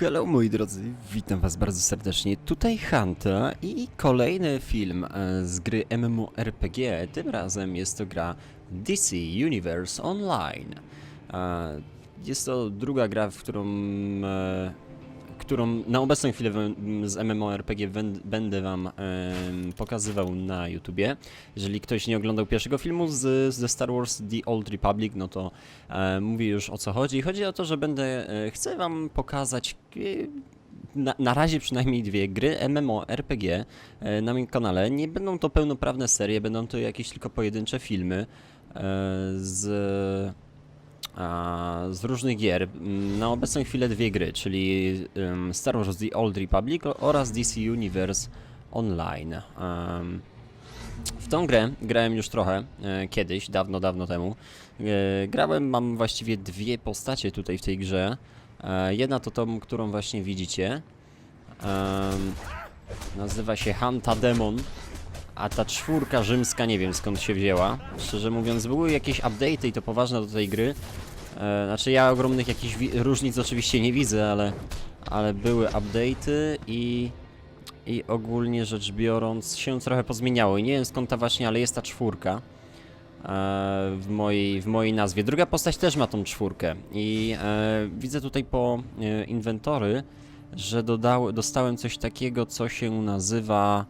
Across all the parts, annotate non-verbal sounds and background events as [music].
Hello moi drodzy, witam was bardzo serdecznie. Tutaj Hunter i kolejny film e, z gry MMORPG. Tym razem jest to gra DC Universe Online. E, Jest to druga gra, w którą, e, którą na obecną chwilę z MMORPG będę wam pokazywał na YouTubie. Jeżeli ktoś nie oglądał pierwszego filmu z, ze Star Wars The Old Republic, no to mówię już o co chodzi. Chodzi o to, że będę, e, chcę wam pokazać e, na, na razie przynajmniej dwie gry MMORPG e, na moim kanale. Nie będą to pełnoprawne serie, będą to jakieś tylko pojedyncze filmy z, z różnych gier. Mm, Na obecną chwilę dwie gry, czyli Star Wars The Old Republic oraz DC Universe Online. W tą grę grałem już trochę e, kiedyś, dawno, dawno temu. E, grałem, mam właściwie dwie postacie tutaj w tej grze. E, jedna to tą, którą właśnie widzicie. Nazywa się Hanta Demon. A ta czwórka rzymska nie wiem skąd się wzięła. Szczerze mówiąc, były jakieś update'y i to poważne do tej gry. E, znaczy ja ogromnych jakichś różnic oczywiście nie widzę, ale, ale były update'y i i ogólnie rzecz biorąc się trochę pozmieniało. I nie wiem skąd ta właśnie, ale jest ta czwórka e, w, mojej, w mojej nazwie. Druga postać też ma tą czwórkę i e, widzę tutaj po e, inwentory, że dodał, dostałem coś takiego, co się nazywa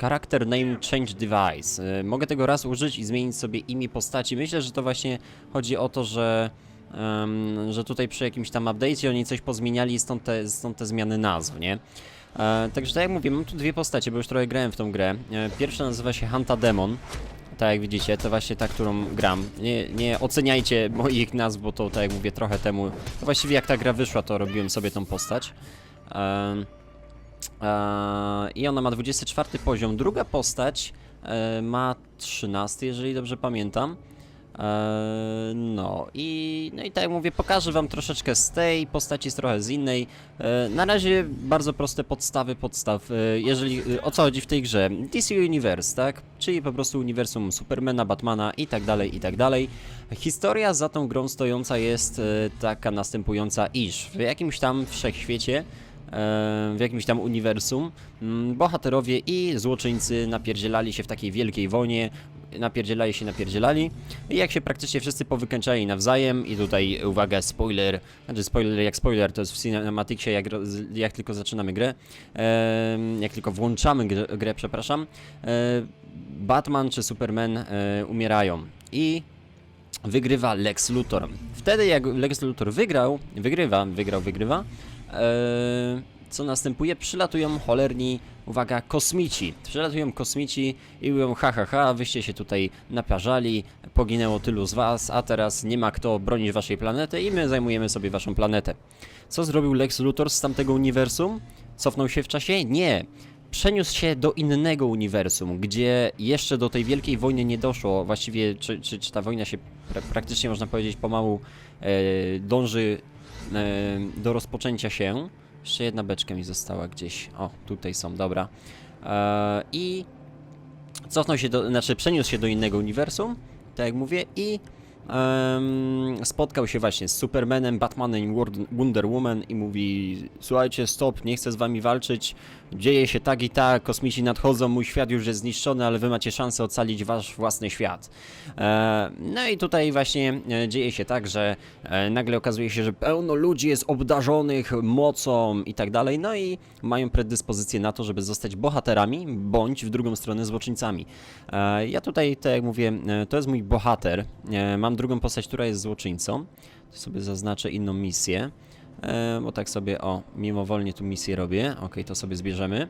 Character Name Change Device. E, mogę tego raz użyć i zmienić sobie imię postaci. Myślę, że to właśnie chodzi o to, że em, że tutaj przy jakimś tam update'cie oni coś pozmieniali, stąd te, stąd te zmiany nazw, nie? E, także tak jak mówię, mam tu dwie postacie, bo już trochę grałem w tą grę. E, pierwsza nazywa się Hanta Demon. Tak jak widzicie, to właśnie ta, którą gram. Nie, nie oceniajcie moich nazw, bo to tak jak mówię trochę temu. To właściwie jak ta gra wyszła, to robiłem sobie tą postać. E, e, I ona ma 24 poziom. Druga postać e, ma 13, jeżeli dobrze pamiętam. E, no i, no i tak jak mówię, pokażę wam troszeczkę z tej postaci, z trochę z innej. Na razie bardzo proste podstawy podstaw. Jeżeli, o co chodzi w tej grze? DC Universe, tak? Czyli po prostu uniwersum Supermana, Batmana i tak dalej, i tak dalej. Historia za tą grą stojąca jest taka następująca, iż w jakimś tam wszechświecie w jakimś tam uniwersum. Mm, bohaterowie i złoczyńcy napierdzielali się w takiej wielkiej wojnie, napierdzielali się, napierdzielali. I jak się praktycznie wszyscy powykańczali nawzajem i tutaj uwaga, spoiler, znaczy spoiler jak spoiler, to jest w Cinematicsie jak, jak tylko zaczynamy grę, jak tylko włączamy grę, grę przepraszam, e, Batman czy Superman e, umierają. I wygrywa Lex Luthor. Wtedy jak Lex Luthor wygrał, wygrywa, wygrał, wygrywa, co następuje? Przylatują cholerni, uwaga, kosmici. Przylatują kosmici i mówią, ha, ha, ha, wyście się tutaj naparzali, poginęło tylu z was, a teraz nie ma kto bronić waszej planety i my zajmujemy sobie waszą planetę. Co zrobił Lex Luthor z tamtego uniwersum? Cofnął się w czasie? Nie. Przeniósł się do innego uniwersum, gdzie jeszcze do tej wielkiej wojny nie doszło. Właściwie, czy, czy, czy ta wojna się pra praktycznie, można powiedzieć, pomału e, dąży e, do rozpoczęcia się. Jeszcze jedna beczka mi została gdzieś. O, tutaj są, dobra. E, I cofnął się do, znaczy przeniósł się do innego uniwersum, tak jak mówię, i spotkał się właśnie z Supermanem, Batmanem i Wonder Woman i mówi słuchajcie, stop, nie chcę z wami walczyć, dzieje się tak i tak, kosmici nadchodzą, mój świat już jest zniszczony, ale wy macie szansę ocalić wasz własny świat. E, no i tutaj właśnie e, dzieje się tak, że e, nagle okazuje się, że pełno ludzi jest obdarzonych mocą i tak dalej, no i mają predyspozycję na to, żeby zostać bohaterami, bądź w drugą stronę złoczyńcami. Ja tutaj, tak jak mówię, to jest mój bohater, e, mam drugą postać, która jest złoczyńcą, to sobie zaznaczę inną misję. E, bo tak sobie, o, mimowolnie tu misję robię. Ok, to sobie zbierzemy.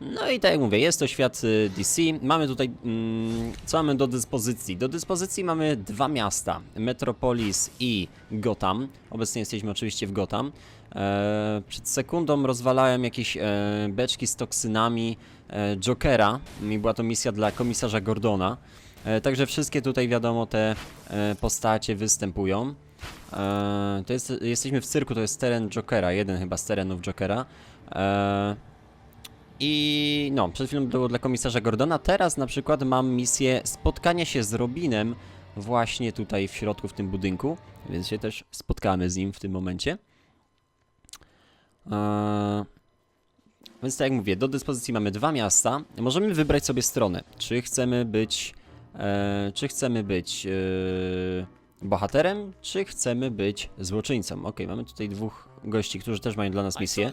No i tak jak mówię, jest to świat y, DC. Mamy tutaj, mm, co mamy do dyspozycji? Do dyspozycji mamy dwa miasta, Metropolis i Gotham. Obecnie jesteśmy oczywiście w Gotham. E, przed sekundą rozwalałem jakieś e, beczki z toksynami e, Jokera. I była to misja dla komisarza Gordona. E, także wszystkie tutaj, wiadomo, te e, postacie występują. E, to jest, jesteśmy w cyrku, to jest teren Jokera, jeden chyba z terenów Jokera. I no, przed chwilą było dla komisarza Gordona, teraz na przykład mam misję spotkania się z Robinem właśnie tutaj w środku w tym budynku, więc się też spotkamy z nim w tym momencie. Eee, więc tak jak mówię, do dyspozycji mamy dwa miasta. Możemy wybrać sobie stronę. Czy chcemy być. E, czy chcemy być e, bohaterem, czy chcemy być złoczyńcą. Ok, mamy tutaj dwóch gości, którzy też mają dla nas misję.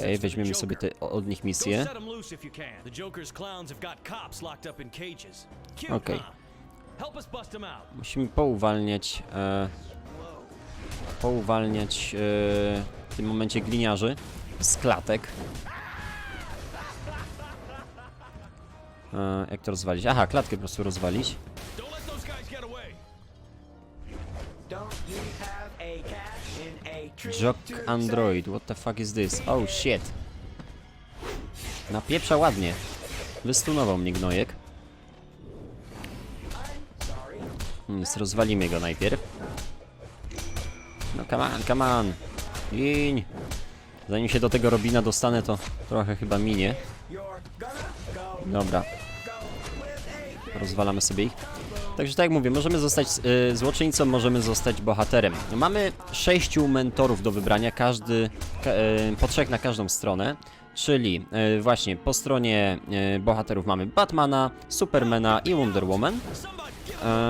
Okej, weźmiemy sobie te, od nich misję. Okej. Musimy pouwalniać. E, pouwalniać e, w tym momencie gliniarzy z klatek. E, jak to rozwalić? Aha, klatkę po prostu rozwalić. Jock Android, what the fuck is this? Oh shit. Napieprza ładnie. Wystunował mnie gnojek. Więc rozwalimy go najpierw. No come on, come on. Zanim się do tego Robina dostanę, to trochę chyba minie. Dobra. Rozwalamy sobie ich. Także tak jak mówię, możemy zostać y, złoczyńcą, możemy zostać bohaterem. Mamy sześciu mentorów do wybrania, każdy ka, y, po trzech na każdą stronę. Czyli y, właśnie po stronie y, bohaterów mamy Batmana, Supermana i Wonder Woman.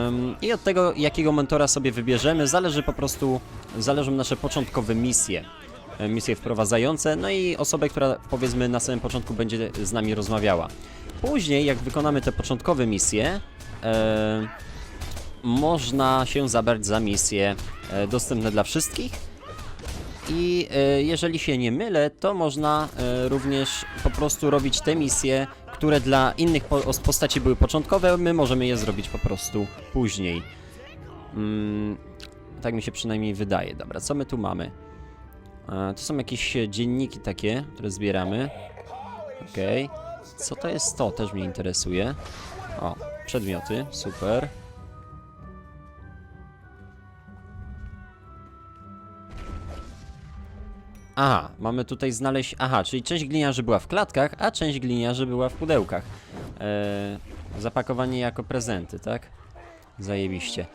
Ym, I od tego, jakiego mentora sobie wybierzemy, zależy po prostu, zależą nasze początkowe misje. E, Misje wprowadzające, no i osobę, która powiedzmy na samym początku będzie z nami rozmawiała. Później, jak wykonamy te początkowe misje, e, można się zabrać za misje e, dostępne dla wszystkich. I e, jeżeli się nie mylę, to można e, również po prostu robić te misje, które dla innych po os- postaci były początkowe, my możemy je zrobić po prostu później. Mm, tak mi się przynajmniej wydaje. Dobra, co my tu mamy? To są jakieś e, dzienniki takie, które zbieramy. Okej. Co to jest to? Też mnie interesuje. O, przedmioty, super. Aha, mamy tutaj znaleźć. Aha, czyli część gliniarzy była w klatkach, a część gliniarzy była w pudełkach. Eee, zapakowanie jako prezenty, tak? Zajebiście.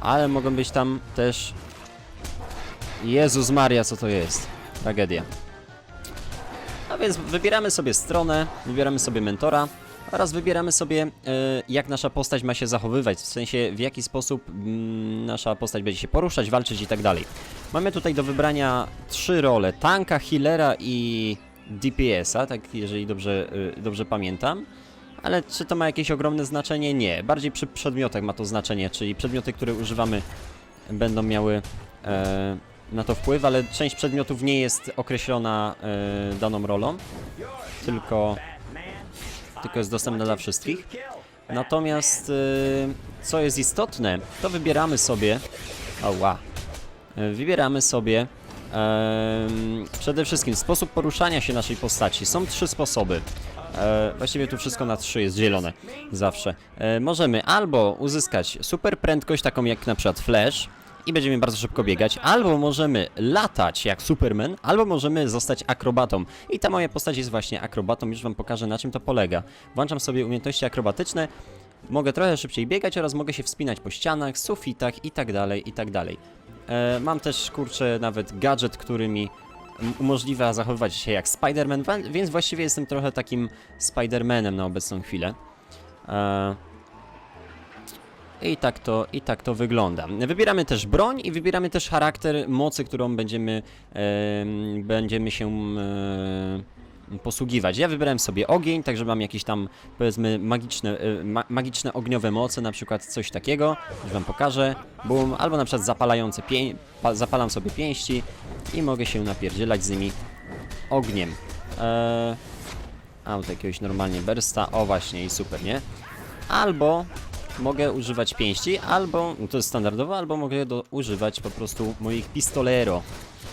Ale mogą być tam też. Jezus Maria, co to jest? Tragedia. A więc wybieramy sobie stronę, wybieramy sobie mentora oraz wybieramy sobie, e, jak nasza postać ma się zachowywać, w sensie w jaki sposób mm, nasza postać będzie się poruszać, walczyć i tak dalej. Mamy tutaj do wybrania trzy role: tanka, healera i DPS-a, tak jeżeli dobrze, y, dobrze pamiętam. Ale czy to ma jakieś ogromne znaczenie? Nie. Bardziej przy przedmiotach ma to znaczenie, czyli przedmioty, które używamy będą miały e, na to wpływ, ale część przedmiotów nie jest określona e, daną rolą, tylko, tylko jest dostępna dla wszystkich. Natomiast e, co jest istotne, to wybieramy sobie. Ała. E, Wybieramy sobie przede wszystkim sposób poruszania się naszej postaci. Są trzy sposoby. E, właściwie tu wszystko na trzy jest zielone zawsze. E, możemy albo uzyskać super prędkość, taką jak na przykład Flash, i będziemy bardzo szybko biegać, albo możemy latać jak Superman, albo możemy zostać akrobatą. I ta moja postać jest właśnie akrobatą, już wam pokażę na czym to polega. Włączam sobie umiejętności akrobatyczne, mogę trochę szybciej biegać oraz mogę się wspinać po ścianach, sufitach i tak dalej, i tak dalej. E, mam też, kurczę, nawet gadżet, który mi umożliwia zachowywać się jak Spider-Man, więc właściwie jestem trochę takim Spider-Manem na obecną chwilę. E, I tak, to, I tak to wygląda. Wybieramy też broń i wybieramy też charakter mocy, którą będziemy, em, będziemy się e, posługiwać. Ja wybrałem sobie ogień, także mam jakieś tam powiedzmy magiczne, e, ma, magiczne ogniowe moce, na przykład coś takiego, już wam pokażę. Boom, albo na przykład zapalające pa, zapalam sobie pięści i mogę się napierdzielać z nimi ogniem. Eee, auto jakiegoś normalnie bursta, o właśnie i super, nie? Albo mogę używać pięści, albo, to jest standardowo, albo mogę do, używać po prostu moich pistolero.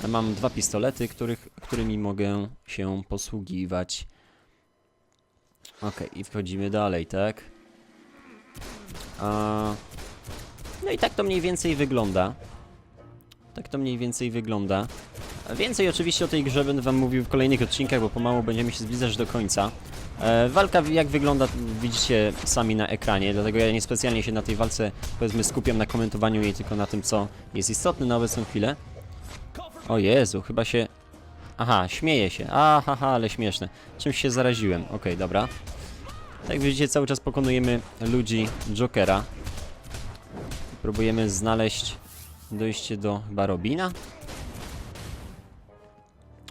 Mam dwa pistolety, których, którymi mogę się posługiwać. Okej, i wchodzimy dalej, tak? A... No i tak to mniej więcej wygląda. Tak to mniej więcej wygląda. Więcej oczywiście o tej grze będę wam mówił w kolejnych odcinkach, bo pomału będziemy się zbliżać do końca. E, walka jak wygląda widzicie sami na ekranie, dlatego ja niespecjalnie się na tej walce powiedzmy skupiam na komentowaniu jej tylko na tym co jest istotne na obecną chwilę. O Jezu, chyba się... Aha, śmieje się. Aha, ale śmieszne. Czymś się zaraziłem. Okej, dobra. Tak widzicie, cały czas pokonujemy ludzi Jokera. Próbujemy znaleźć dojście do chyba Robina.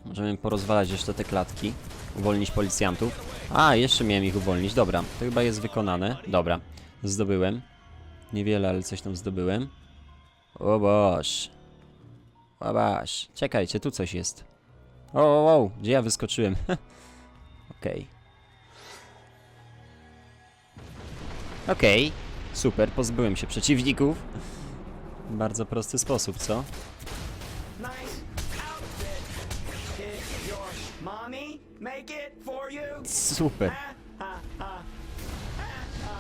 Możemy porozwalać jeszcze te klatki. Uwolnić policjantów. A, jeszcze miałem ich uwolnić. Dobra, to chyba jest wykonane. Dobra, zdobyłem. Niewiele, ale coś tam zdobyłem. O boż. O boż. Czekajcie, tu coś jest. O, o, o, gdzie ja wyskoczyłem? [laughs] Okej. Okej, super, pozbyłem się przeciwników. Bardzo prosty sposób, co? Make it? Super.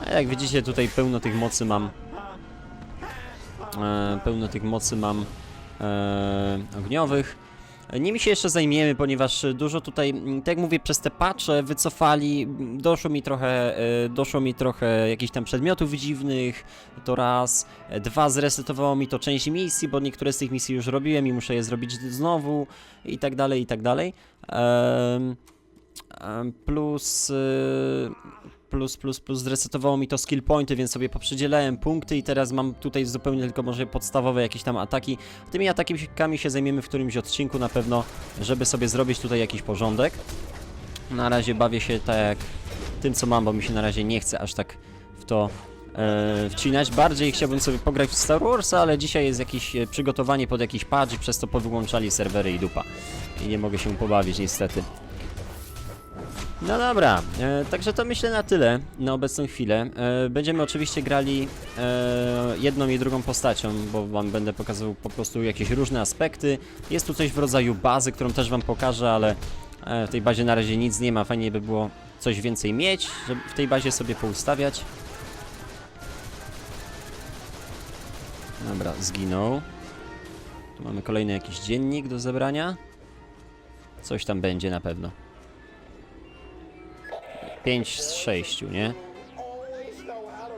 A jak widzicie, tutaj pełno tych mocy mam. E, pełno tych mocy mam e, ogniowych. Nimi się jeszcze zajmiemy, ponieważ dużo tutaj, m, tak jak mówię, przez te patche wycofali, doszło mi trochę, e, doszło mi trochę jakichś tam przedmiotów dziwnych, to raz, dwa, zresetowało mi to część misji, bo niektóre z tych misji już robiłem i muszę je zrobić znowu i tak dalej, i tak dalej. Plus, y, plus, plus, plus zresetowało mi to skill pointy, więc sobie poprzydzielałem punkty i teraz mam tutaj zupełnie tylko może podstawowe jakieś tam ataki. Tymi atakami się zajmiemy w którymś odcinku na pewno, żeby sobie zrobić tutaj jakiś porządek. Na razie bawię się tak tym co mam, bo mi się na razie nie chce aż tak w to e, wcinać. Bardziej chciałbym sobie pograć w Star Warsa, ale dzisiaj jest jakieś e, przygotowanie pod jakiś patch przez to powyłączali serwery i dupa. I nie mogę się pobawić niestety. No dobra, e, także to myślę na tyle na obecną chwilę. E, będziemy oczywiście grali e, jedną i drugą postacią, bo wam będę pokazywał po prostu jakieś różne aspekty. Jest tu coś w rodzaju bazy, którą też wam pokażę, ale e, w tej bazie na razie nic nie ma. Fajnie by było coś więcej mieć, żeby w tej bazie sobie poustawiać. Dobra, zginął. Tu mamy kolejny jakiś dziennik do zebrania. Coś tam będzie na pewno. 5 z 6, nie?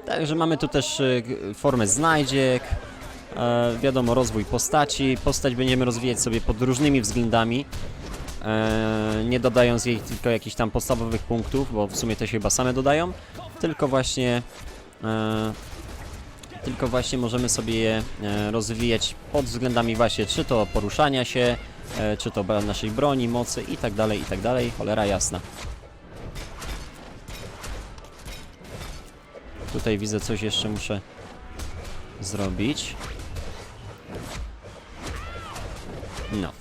Także mamy tu też g- formę znajdziek, e, wiadomo, rozwój postaci. Postać będziemy rozwijać sobie pod różnymi względami, e, nie dodając jej tylko jakichś tam podstawowych punktów, bo w sumie te się chyba same dodają, tylko właśnie e, tylko właśnie możemy sobie je rozwijać pod względami właśnie czy to poruszania się, czy to naszej broni, mocy i tak dalej, i tak dalej, cholera jasna. Tutaj widzę coś jeszcze muszę zrobić. No.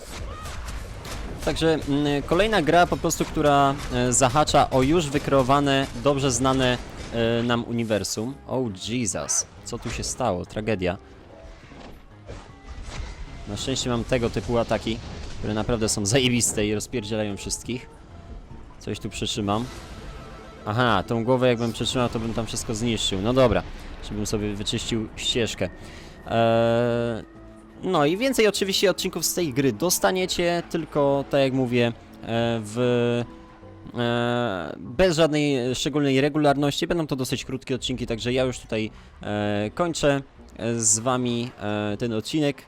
Także mm, kolejna gra po prostu, która e, zahacza o już wykreowane, dobrze znane e, nam uniwersum. Oh Jesus, co tu się stało? Tragedia. Na szczęście mam tego typu ataki, które naprawdę są [laughs] zajebiste i rozpierdzielają wszystkich. Coś tu przytrzymam. Aha, tą głowę jakbym przytrzymał, to bym tam wszystko zniszczył. No dobra, żebym sobie wyczyścił ścieżkę. Eee, no i więcej oczywiście odcinków z tej gry dostaniecie, tylko tak jak mówię, e, w e, bez żadnej szczególnej regularności. Będą to dosyć krótkie odcinki, także ja już tutaj e, kończę z wami ten odcinek.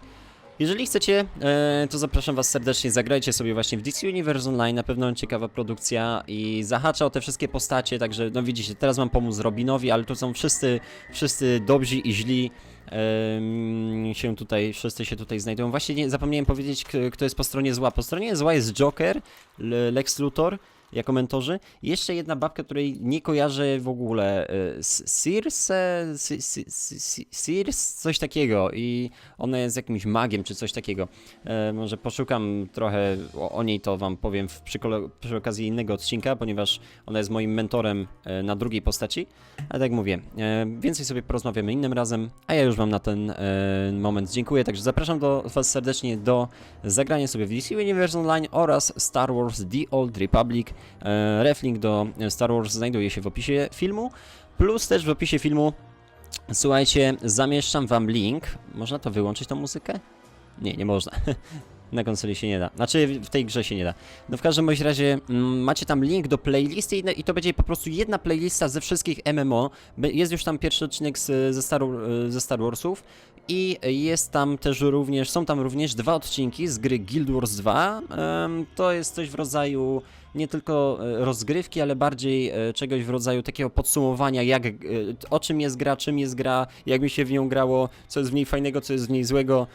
Jeżeli chcecie, e, to zapraszam was serdecznie, zagrajcie sobie właśnie w DC Universe Online, na pewno ciekawa produkcja i zahacza o te wszystkie postacie, także no widzicie, teraz mam pomóc Robinowi, ale tu są wszyscy, wszyscy dobrzy i źli się tutaj, wszyscy się tutaj znajdują. Właśnie nie, zapomniałem powiedzieć, kto jest po stronie zła. Po stronie zła jest Joker, Le- Lex Luthor, jako mentorzy. Jeszcze jedna babka, której nie kojarzę w ogóle. e, Circe? Circe? Coś takiego. I ona jest jakimś magiem, czy coś takiego. E, może poszukam trochę o, niej, to wam powiem przy, przy okazji innego odcinka, ponieważ ona jest moim mentorem e, na drugiej postaci. A tak jak mówię, więcej sobie porozmawiamy innym razem, a ja już wam na ten e, moment dziękuję. Także zapraszam do was serdecznie do zagrania sobie w DC Universe Online oraz Star Wars The Old Republic. E, Reflink do Star Wars znajduje się w opisie filmu, plus też w opisie filmu, słuchajcie, zamieszczam wam link. Można to wyłączyć, tą muzykę? Nie, nie można. [laughs] Na konsoli się nie da. Znaczy w tej grze się nie da. No w każdym bądź razie mm, macie tam link do playlisty i, i to będzie po prostu jedna playlista ze wszystkich MMO. Jest już tam pierwszy odcinek z, ze, Star, ze Star Warsów i jest tam też również, są tam również dwa odcinki z gry Guild Wars 2. Em, to jest coś w rodzaju nie tylko e, rozgrywki, ale bardziej e, czegoś w rodzaju takiego podsumowania, jak, e, o czym jest gra, czym jest gra, jak mi się w nią grało, co jest w niej fajnego, co jest w niej złego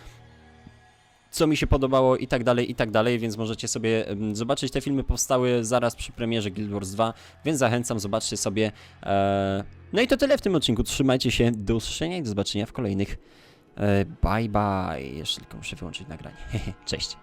co mi się podobało i tak dalej, i tak dalej, więc możecie sobie zobaczyć. Te filmy powstały zaraz przy premierze Guild Wars 2, więc zachęcam, zobaczcie sobie. E... No i to tyle w tym odcinku. Trzymajcie się, do usłyszenia i do zobaczenia w kolejnych. E, bye bye. Jeszcze tylko muszę wyłączyć nagranie. [laughs] Cześć.